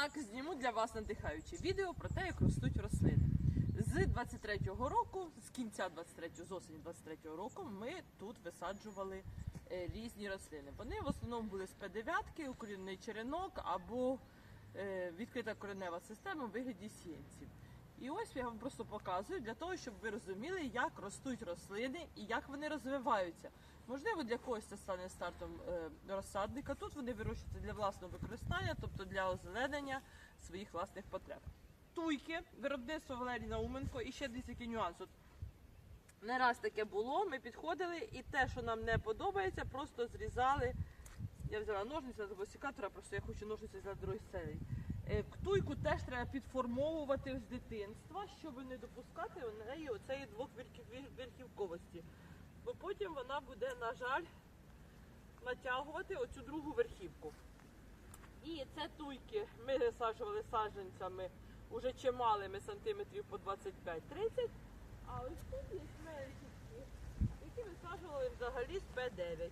Так, зніму для вас надихаюче відео про те, як ростуть рослини. З 23-го року, з кінця 23-го, з осені 23-го року, ми тут висаджували е, різні рослини. Вони в основному були з П9, укорінений черенок або е, відкрита коренева система у вигляді сіянців. І ось я вам просто показую для того, щоб ви розуміли, як ростуть рослини і як вони розвиваються. Можливо, для когось це стане стартом е, розсадника. Тут вони вирощуються для власного використання, тобто для озеленення своїх власних потреб. Туйки, виробництво Валерій Науменко і ще десь який нюанс. Не раз таке було, ми підходили і те, що нам не подобається, просто зрізали. Я взяла ножниці або секатора, просто я хочу ножниці для другої серії. Е, Туйку теж треба підформовувати з дитинства, щоб не допускати у неї оцеї двох верхів- верхівковості. Бо потім вона буде, на жаль, натягувати оцю другу верхівку. І це туйки ми висаджували саджанцями уже чималими сантиметрів по 25-30. А ось тут є менші, які висаджували взагалі з П9.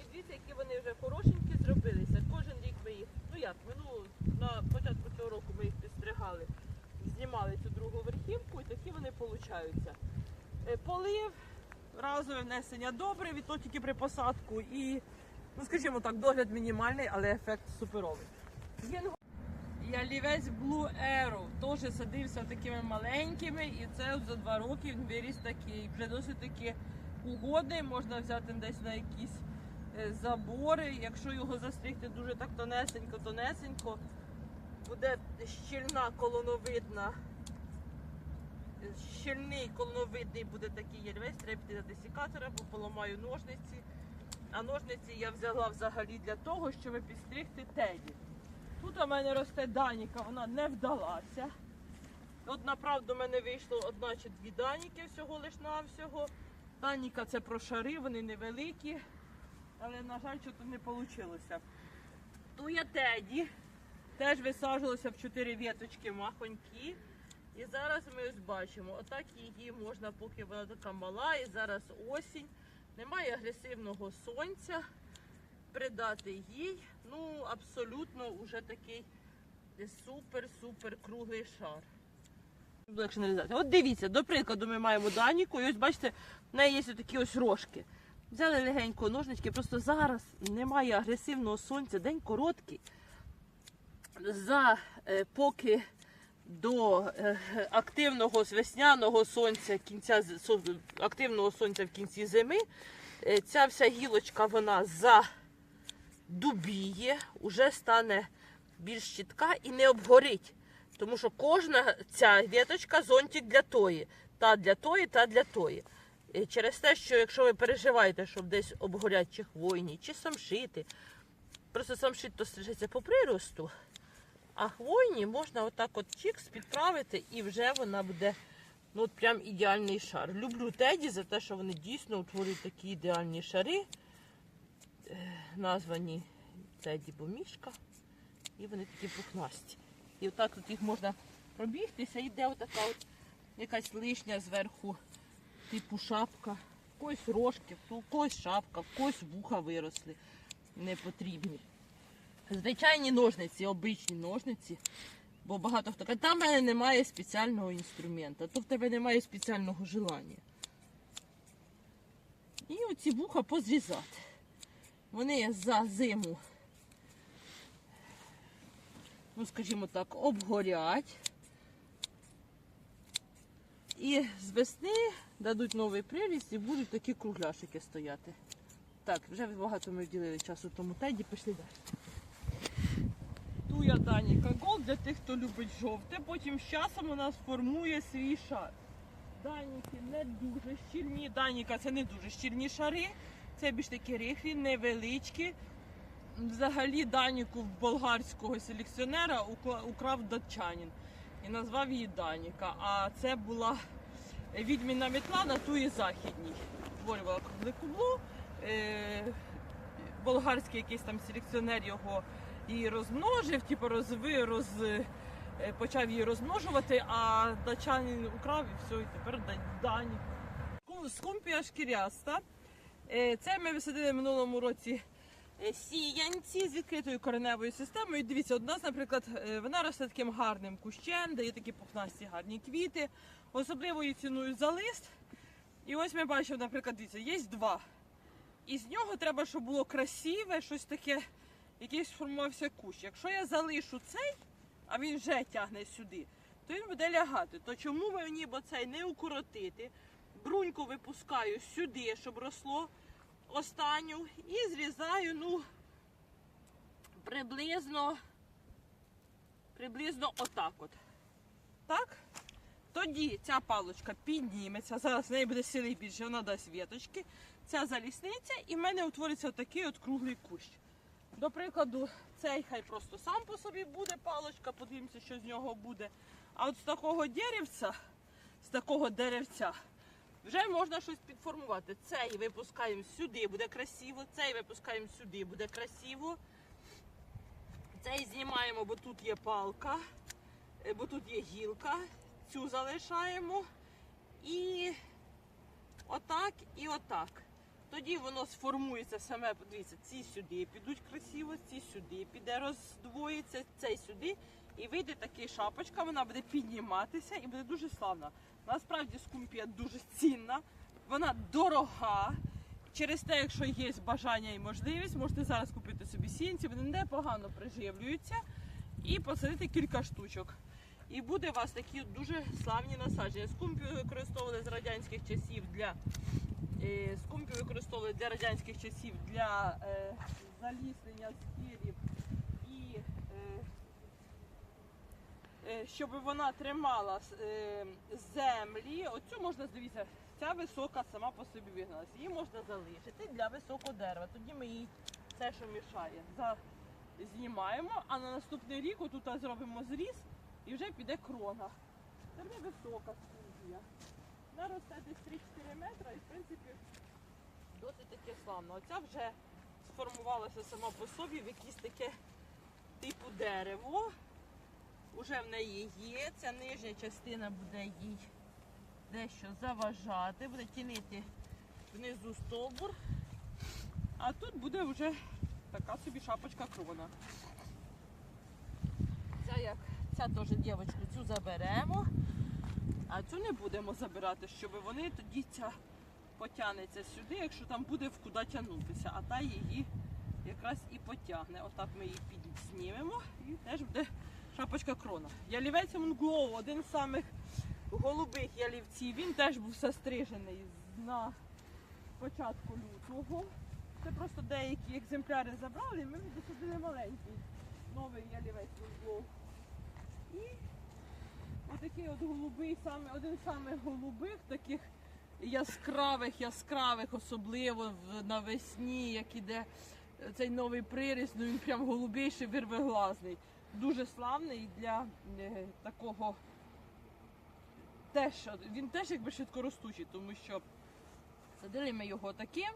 І дивіться, які вони вже хорошенькі зробилися. Кожен рік ми їх, ну як, минуло на початку цього року ми їх підстригали, знімали цю другу верхівку і такі вони получаються. Е, Полив, разове внесення добре, і то тільки при посадку. І, ну скажімо так, догляд мінімальний, але ефект суперовий. Гінго- Ялівець Blue Arrow теж садився такими маленькими, і це за два роки він виріс такий. Вже досить таки угодний, можна взяти десь на якісь е, забори. Якщо його застригти дуже так тонесенько, тонесенько, буде щільна колоновидна. Щільний колоновидний буде такий ялівець, треба піти до десікатора, бо поламаю ножниці. А ножниці я взяла взагалі для того, щоб підстригти теді. Тут у мене росте Даніка, вона не вдалася. От направду у мене вийшло одна чи дві Даніки всього лиш навсього. Даніка це про шари, вони невеликі, але, на жаль, щось не вийшло. Туя Теді теж висаджувалася в чотири віточки махонькі. І зараз ми ось бачимо, отак її можна, поки вона така мала, і зараз осінь. Немає агресивного сонця придати їй. Ну, абсолютно уже такий супер-супер круглий шар. Легше нарізати. От дивіться, до прикладу, ми маємо Даніку, і ось бачите, в неї є такі ось рожки. Взяли легенько ножнички, просто зараз немає агресивного сонця, день короткий. За е, поки до е, активного весняного сонця, кінця активного сонця в кінці зими, е, ця вся гілочка вона задубіє, уже стане більш чітка і не обгорить. Тому що кожна ця віточка зонтик для тої, та для тої, та для тої. Е, Через те, що якщо ви переживаєте, щоб десь обгорять чи хвойні, чи самшити, просто самшит то стрижеться по приросту, а хвойні можна отак от чікс підправити і вже вона буде ну от прям ідеальний шар. Люблю теді за те, що вони дійсно утворюють такі ідеальні шари, е, названі теді бомішка. І вони такі пухнасті. І отак от їх можна пробігтися, йде отака от якась лишня зверху, типу шапка. Когось рожки, когось шапка, когось вуха виросли непотрібні. Звичайні ножниці, обичні ножниці. Бо багато хто каже, там в мене немає спеціального інструмента, то в тебе немає спеціального желання. І оці вуха позрізати. Вони за зиму, ну скажімо так, обгорять. І з весни дадуть новий приріст і будуть такі кругляшики стояти. Так, вже багато ми вділили часу тому теді, пішли далі. Туя Даніка Гол для тих, хто любить жовте. Потім з часом у нас формує свій шар. Даніки не дуже щільні. Даніка це не дуже щільні шари. Це більш такі рихлі, невеличкі. Взагалі Даніку болгарського селекціонераукла- украв датчанин і назвав її Даніка. А це була відміна метла на туї західній. Створювала кубло. Е, болгарський якийсь там селекціонер його її розмножив, типу розви, роз, е, почав її розмножувати, а датчанин украв і все, і тепер да- дані. Скумпія шкіряста. Е, Це ми висадили в минулому році е, сіянці з відкритою кореневою системою. Дивіться, у нас, наприклад, вона росте таким гарним кущем, дає такі пухнасті гарні квіти. Особливо її ціную за лист. І ось ми бачимо, наприклад, дивіться, є два. І з нього треба, щоб було красиве, щось таке, якийсь сформувався кущ. Якщо я залишу цей, а він вже тягне сюди, то він буде лягати. То чому мені бо цей не укоротити? Бруньку випускаю сюди, щоб росло останню, і зрізаю, ну, приблизно, приблизно отак от. Так? Тоді ця палочка підніметься, зараз в неї буде сили більше, вона дасть віточки. Ця залісниця, і в мене утвориться отакий от круглий кущ. До прикладу, цей хай просто сам по собі буде палочка, подивимося, що з нього буде. А от з такого деревця, з такого деревця, вже можна щось підформувати. Цей випускаємо сюди, буде красиво, цей випускаємо сюди, буде красиво. Цей знімаємо, бо тут є палка, е, бо тут є гілка. Цю залишаємо. І отак і отак. Тоді воно сформується саме, подивіться, ці сюди підуть красиво, ці сюди піде, роздвоїться, цей сюди. І вийде така шапочка, вона буде підніматися і буде дуже славна. Насправді скумпія дуже цінна, вона дорога. Через те, якщо є бажання і можливість, можете зараз купити собі сінці, вони непогано приживлюються і посадити кілька штучок. І буде у вас такі дуже славні насадження. Скумпію використовували з радянських часів для е, скумпію використовували для радянських часів для е, заліснення скелів і е, е, щоб вона тримала е, землі. Оцю можна дивіться, ця висока сама по собі вигналася. Її можна залишити для високого дерева. Тоді ми її все, що мішає, знімаємо, а на наступний рік отут зробимо зріз і вже піде крона. Це не висока скумбія. Вона росте десь 3-4 метри і в принципі досить таке славно. Оця вже сформувалася сама по собі в якесь таке типу дерево. Уже в неї є. Ця нижня частина буде їй дещо заважати, буде тінити внизу стовбур. А тут буде вже така собі шапочка крона. Ця як ця теж дівчинку цю заберемо, а цю не будемо забирати, щоб вони тоді ця потягнеться сюди, якщо там буде куди тягнутися, а та її якраз і потягне. Отак ми її підзнімемо і теж буде шапочка крона. Ялівець Монглоу, один з самих голубих ялівців, він теж був застрижений на початку лютого. Це просто деякі екземпляри забрали, ми досадили маленький новий ялівець Монглоу. Отакий от голубий, саме, один з самих голубих, таких яскравих, яскравих, особливо навесні, як іде цей новий приріст, ну він прям голубіший, вирвиглазний. Дуже славний для е, такого теж, він теж якби швидкоростучий, тому що садили ми його таким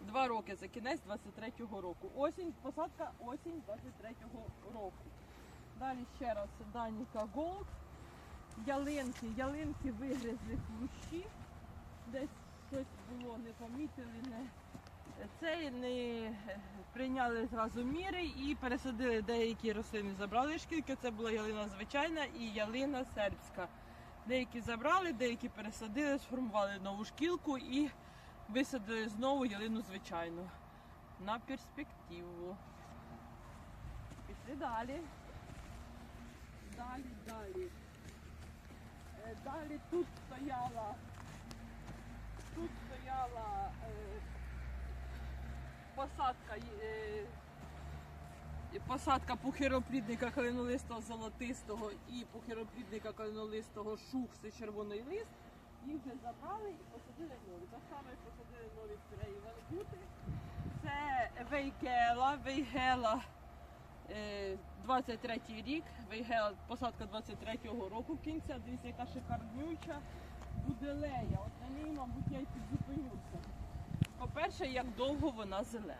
два роки за кінець 23-го року. Осінь, посадка осінь 23-го року. Далі ще раз Даніка Голд. Ялинки, ялинки вигризли хрущі. Десь щось було, не помітили, не цей не прийняли зразу міри і пересадили деякі рослини. Забрали шкілки. Це була ялина звичайна і ялина сербська. Деякі забрали, деякі пересадили, сформували нову шкілку і висадили знову ялину звичайну. На перспективу. Пішли далі. Далі, далі. Е, тут стояла. Тут стояла е, посадка. е, Посадка пухироплідника калинолистого золотистого і пухироплідника калинолистого шухси червоний лист. Їх вже забрали і посадили нові. Так само посадили нові спіреї вангути. Це Вейгела, Вейгела е, 23 рік, Вейгела, посадка 23-го року кінця. Дивіться, яка шикарнюча буделея. От на ній, мабуть, я й підзупинюся. По-перше, як довго вона зелена.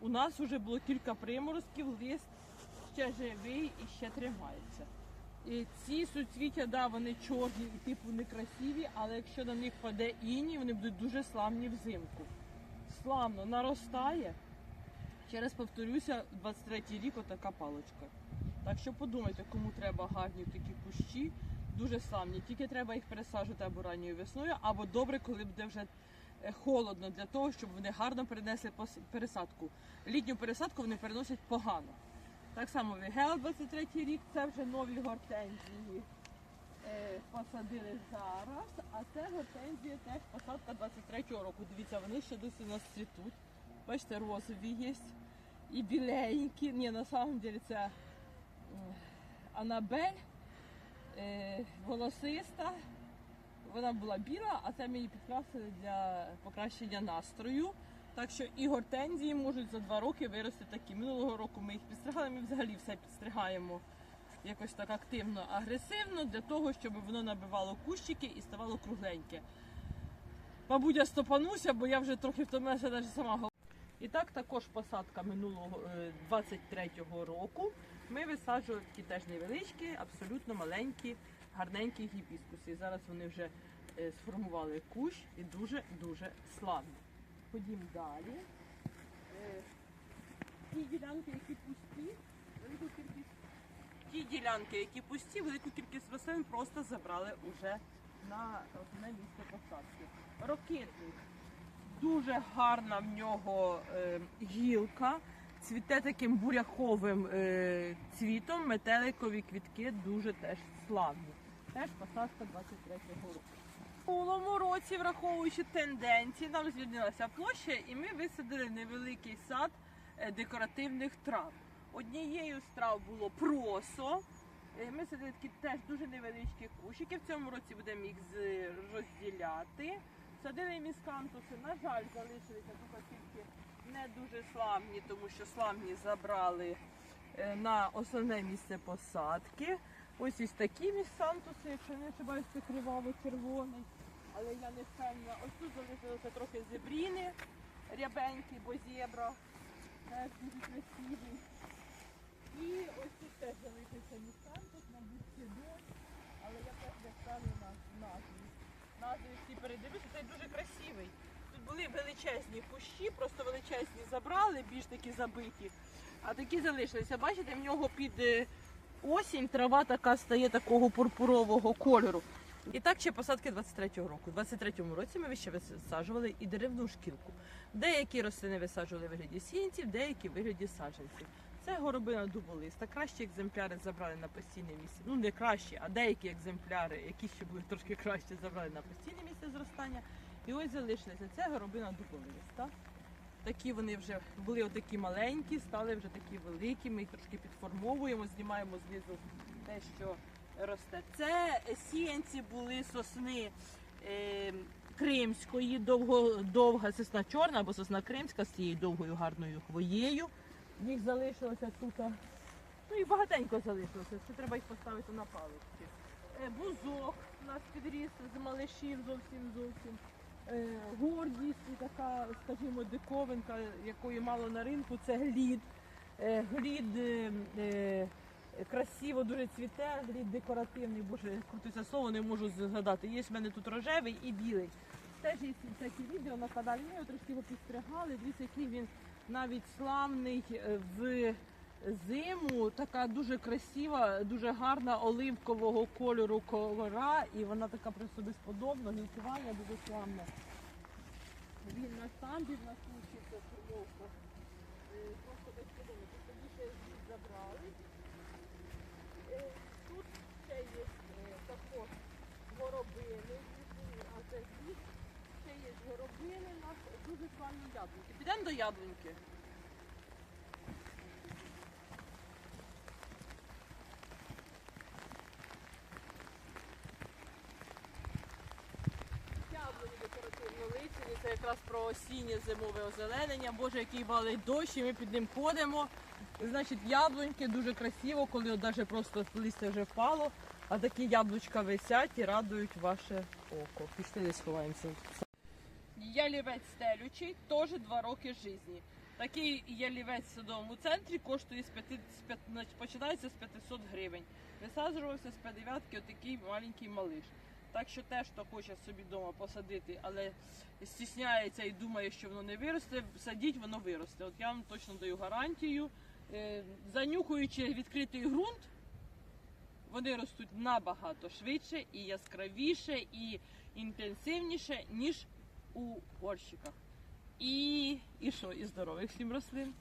У нас вже було кілька приморозків, лист ще живий і ще тримається. І ці суцвіття, да, вони чорні і типу некрасиві, але якщо на них паде іній, вони будуть дуже славні взимку. Славно наростає. Ще раз повторюся, 23-й рік отака паличка. Так що подумайте, кому треба гарні такі кущі, дуже славні. Тільки треба їх пересаджувати або ранньою весною, або добре, коли буде вже е, холодно, для того, щоб вони гарно перенесли пересадку. Літню пересадку вони переносять погано. Так само Вігел 23 рік, це вже нові гортензії. Е, посадили зараз, а це гортензія теж посадка 23-го року. Дивіться, вони ще досі нас цвітуть. Бачите, розові є і біленькі. Ні, на самом деле це Анабель, е, волосиста. Вона була біла, а це її підкрасили для покращення настрою. Так що і гортензії можуть за два роки вирости такі. Минулого року ми їх підстригали, ми взагалі все підстригаємо якось так активно, агресивно, для того, щоб воно набивало кущики і ставало кругленьке. Мабуть, я стопануся, бо я вже трохи втомилася навіть сама. І так також посадка минулого е, 23-го року. Ми висаджували такі теж невеличкі, абсолютно маленькі, гарненькі гібіскуси. І зараз вони вже е, сформували кущ і дуже-дуже славні. Ходімо далі. Е, Ті ділянки, які пусті, велику кількість. Ті ділянки, які пусті, велику кількість рослин просто забрали уже на одне місце посадки. Рокитник. Дуже гарна в нього е, гілка, цвіте таким буряховим е, цвітом, метеликові квітки дуже теж славні. Теж посадка 23-го року. У минулому році, враховуючи тенденції, нам звільнилася площа і ми висадили невеликий сад е, декоративних трав. Однією з трав було просо. Ми садили такі теж дуже невеличкі кущики. В цьому році будемо їх розділяти. Садили міскантуси, на жаль, залишилися тут тільки не дуже славні, тому що славні забрали е, на основне місце посадки. Ось ось такі міскантуси, якщо не ошибаюсь, це криваво-червоний. Але я не впевнена. Ось тут залишилося трохи зебріни, рябенькі, бо зебра. Теж дуже красивий. І ось тут теж залишився міскантус, мабуть, сідой, але я теж не впевнена. Назви всі передивлюся, цей дуже красивий. Тут були величезні кущі, просто величезні забрали, більш такі забиті, а такі залишилися. Бачите, в нього під е, осінь трава така стає такого пурпурового кольору. І так ще посадки 23-го року. У 23-му році ми ще висаджували і деревну шкілку. Деякі рослини висаджували в вигляді сінців, деякі в вигляді саджанців. Це горобина дуболиста. Кращі екземпляри забрали на постійне місце. Ну не кращі, а деякі екземпляри, які ще були трошки краще, забрали на постійне місце зростання. І ось залишилися. Це горобина дуболиста. Такі вони вже були отакі маленькі, стали вже такі великі. Ми їх трошки підформовуємо, знімаємо знизу те, що росте. Це сіянці були сосни е, кримської, довго, довга сосна чорна або сосна кримська з цією довгою гарною хвоєю. Їх залишилося тут. Ну і багатенько залишилося. Це треба їх поставити на палички. Е, бузок у нас підріс з малишів зовсім зовсім. Е, гордість, і така, скажімо, диковинка, якої мало на ринку, це глід. Е, глід красиво дуже цвіте, глід декоративний, боже, крутиться слово, не можу згадати. Є в мене тут рожевий і білий. Теж є такі відео на каналі. Ми його трошки його підстригали. Дивіться, який він навіть славний е, в зиму. Така дуже красива, дуже гарна оливкового кольору кора, і вона така просто безподобна, гілкування дуже славне. Він на самбі в нас вчиться формовка. Е, Просто безподобно. Тоді ще звід забрали. Е, Тут ще є також горобини, а це звід. Ще є горобини, у нас дуже яблуньки. Підемо до яблуньки. Яблуні декоративно лицені, це якраз про осіннє зимове озеленення. Боже, який валить дощ, і ми під ним ходимо. Значить, яблуньки дуже красиво, коли от просто листя вже впало, а такі яблучка висять і радують ваше око. Пішли десь сховаємося. Ялівець стелючий, теж два роки житті. Такий ялівець в садовому центрі коштує з 5, з 5, починається з 500 гривень. Висаджувався з 5 отакий маленький малиш. Так що те, хто хоче собі вдома посадити, але стісняється і думає, що воно не виросте, садіть, воно виросте. От я вам точно даю гарантію. Е, Занюхуючи відкритий ґрунт, вони ростуть набагато швидше і яскравіше, і інтенсивніше, ніж у горщиках. І, і що, і здорових всім рослин.